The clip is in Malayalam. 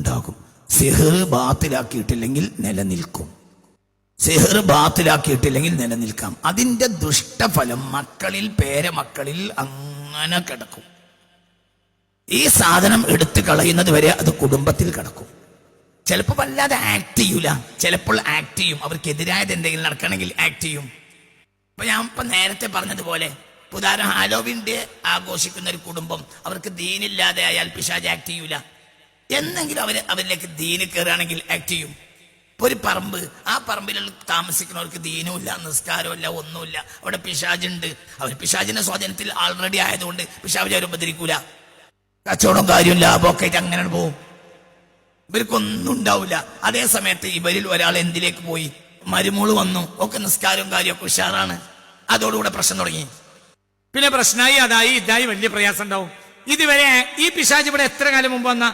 ഉണ്ടാകും. സിഹർ ബാത്തിലാക്കിയിട്ടില്ലെങ്കിൽ നിലനിൽക്കും. സിഹർ ബാത്തിലാക്കിയിട്ടില്ലെങ്കിൽ നിലനിൽക്കാം. അതിന്റെ ദുഷ്ടഫലം മക്കളിൽ പേരമക്കളിൽ അങ്ങനെ കിടക്കും. ഈ സാധനം എടുത്തു കളയുന്നത് വരെ അത് കുടുംബത്തിൽ കിടക്കും. ചിലപ്പോൾ വല്ലാതെ ആക്ട് ചെയ്യൂല. ചിലപ്പോൾ ആക്ട് ചെയ്യും. അവർക്കെതിരായത് എന്തെങ്കിലും നടക്കണമെങ്കിൽ ആക്ട് ചെയ്യും. അപ്പൊ ഞാൻ ഇപ്പൊ നേരത്തെ പറഞ്ഞതുപോലെ ഇപ്പൊ ഉദാഹരണം ഹാലോവിൻ ഡേ ആഘോഷിക്കുന്ന ഒരു കുടുംബം അവർക്ക് ദീനില്ലാതെ അയാൾ പിശാജ് ആക്ട് ചെയ്യൂല. എന്നെങ്കിലും അവർ അവരിലേക്ക് ദീന് കയറുകയാണെങ്കിൽ ആക്ട് ചെയ്യും. ഒരു പറമ്പ് ആ പറമ്പിൽ താമസിക്കുന്നവർക്ക് ദീനുമില്ല നിസ്കാരവും ഒന്നുമില്ല. അവിടെ പിശാജുണ്ട് അവർ പിശാജിന്റെ സ്വാധീനത്തിൽ ആൾറെഡി ആയതുകൊണ്ട് പിശാജ് അവർ ഉപദ്രവിക്കൂല. കച്ചവടം കാര്യം ലാഭമൊക്കെ അങ്ങനെ പോകും ഇവർക്കൊന്നും ഉണ്ടാവില്ല. അതേ സമയത്ത് ഇവരിൽ ഒരാൾ എന്തിലേക്ക് പോയി? മരുമോൾ വന്നു. ഒക്കെ നിസ്കാരവും കാര്യമൊക്കെ ഉഷാറാണ്. അതോടുകൂടെ പ്രശ്നം തുടങ്ങി. പിന്നെ പ്രശ്നമായി അതായി ഇതായി വലിയ പ്രയാസം ഉണ്ടാവും. ഇതുവരെ ഈ പിശാജ് ഇവിടെ എത്ര കാലം മുമ്പ് വന്ന?